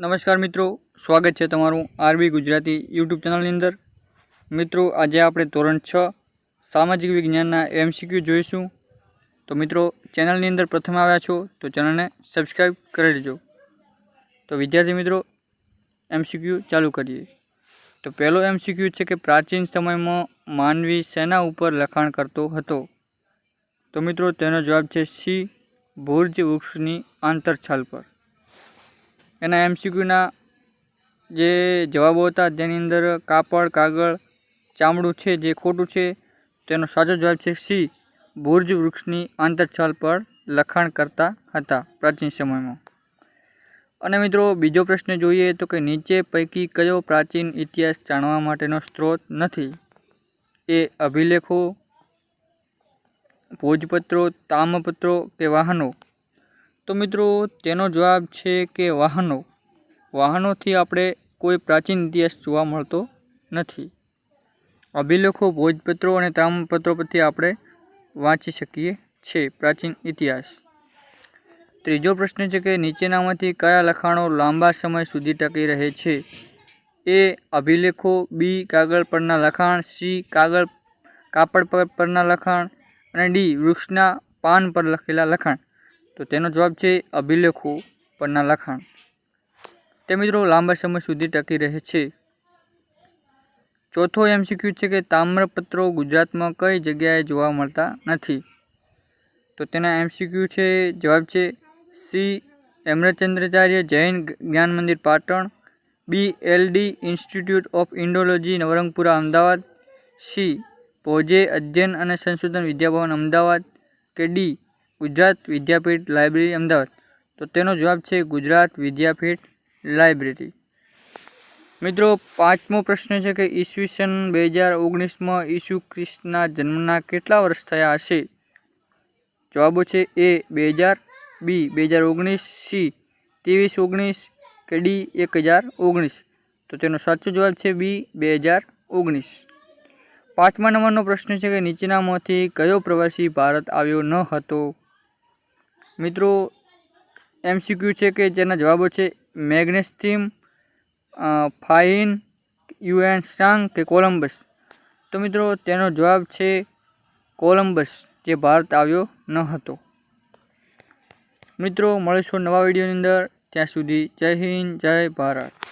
નમસ્કાર મિત્રો, સ્વાગત છે તમારું આરબી ગુજરાતી યુટ્યુબ ચેનલની અંદર. મિત્રો, આજે આપણે ધોરણ છ સામાજિક વિજ્ઞાનના એમસીક્યુ જોઈશું. તો મિત્રો, ચેનલની અંદર પ્રથમ આવ્યા છો, તો ચેનલને સબસ્ક્રાઈબ કરી લેજો. તો વિદ્યાર્થી મિત્રો એમસીક્યુ ચાલુ કરીએ. તો પહેલો એમસીક્યુ છે કે પ્રાચીન સમયમાં માનવી શેના ઉપર લખાણ કરતો હતો. તો મિત્રો, તેનો જવાબ છે સી, ભુર્જ વૃક્ષની આંતરછાલ પર. એના એમસીક્યુના જે જવાબો હતા તેની અંદર કાપડ, કાગળ, ચામડું છે, જે ખોટું છે, તેનો સાચો જવાબ છે સી ભુર્જ વૃક્ષની આંતરછાલ પર લખાણ કરતા હતા પ્રાચીન સમયમાં. અને મિત્રો, બીજો પ્રશ્ન જોઈએ તો કે નીચે પૈકી કયો પ્રાચીન ઇતિહાસ જાણવા માટેનો સ્ત્રોત નથી? એ અભિલેખો, ભોજપત્રો, તામપત્રો કે વાહનો? તો મિત્રો, તેનો જવાબ છે કે વાહનો. વાહનોથી આપણે કોઈ પ્રાચીન ઇતિહાસ જોવા મળતો નથી. અભિલેખો, ભોજપત્રો અને તામપત્રો પરથી આપણે વાંચી શકીએ છીએ પ્રાચીન ઇતિહાસ. ત્રીજો પ્રશ્ન છે કે નીચેનામાંથી કયા લખાણો લાંબા સમય સુધી ટકી રહે છે? એ અભિલેખો, બી કાગળ પરના લખાણ, સી કાગળ, કાપડ પરના લખાણ અને ડી વૃક્ષના પાન પર લખેલા લખાણ. તો તેનો જવાબ છે અભિલેખો પરના લખાણ. તે મિત્રો લાંબા સમય સુધી ટકી રહે છે. ચોથો એમસીક્યુ છે કે તામ્રપત્રો ગુજરાતમાં કઈ જગ્યાએ જોવા મળતા નથી. તો તેના એમસીક્યુ છે, જવાબ છે C Hemchandracharya Jain Gyan Mandir Patan, B L D institute of Indology Navrangpura Ahmedabad, C પોજે અધ્યયન અને સંશોધન વિદ્યાભવન અમદાવાદ, કે ડી ગુજરાત વિદ્યાપીઠ લાઇબ્રેરી અમદાવાદ. તો તેનો જવાબ છે ગુજરાત વિદ્યાપીઠ લાઇબ્રેરી. મિત્રો, પાંચમો પ્રશ્ન છે કે ઈસવીસન બે હજાર ઓગણીસમાં ઈસુ ખ્રિસ્તના જન્મના કેટલા વર્ષ થયા હશે? જવાબો છે એ બે હજાર, બી બે હજાર ઓગણીસ, સી ત્રેવીસ ઓગણીસ કે ડી એક હજાર ઓગણીસ. તો તેનો સાચો જવાબ છે બી બે હજાર ઓગણીસ. પાંચમા નંબરનો પ્રશ્ન છે કે નીચેનામાંથી કયો પ્રવાસી ભારત આવ્યો ન હતો? મિત્રો એમસીક્યુ છે કે જેના જવાબો છે મેગ્નેસ્થિમ ફાઇન, યુએન સ્ટાંગ કે કોલમ્બસ તો મિત્રો, તેનો જવાબ છે કોલમ્બસ જે ભારત આવ્યો ન હતો. મિત્રો, મળીશું નવા વિડીયોની અંદર. ત્યાં સુધી જય હિન્દ, જય ભારત.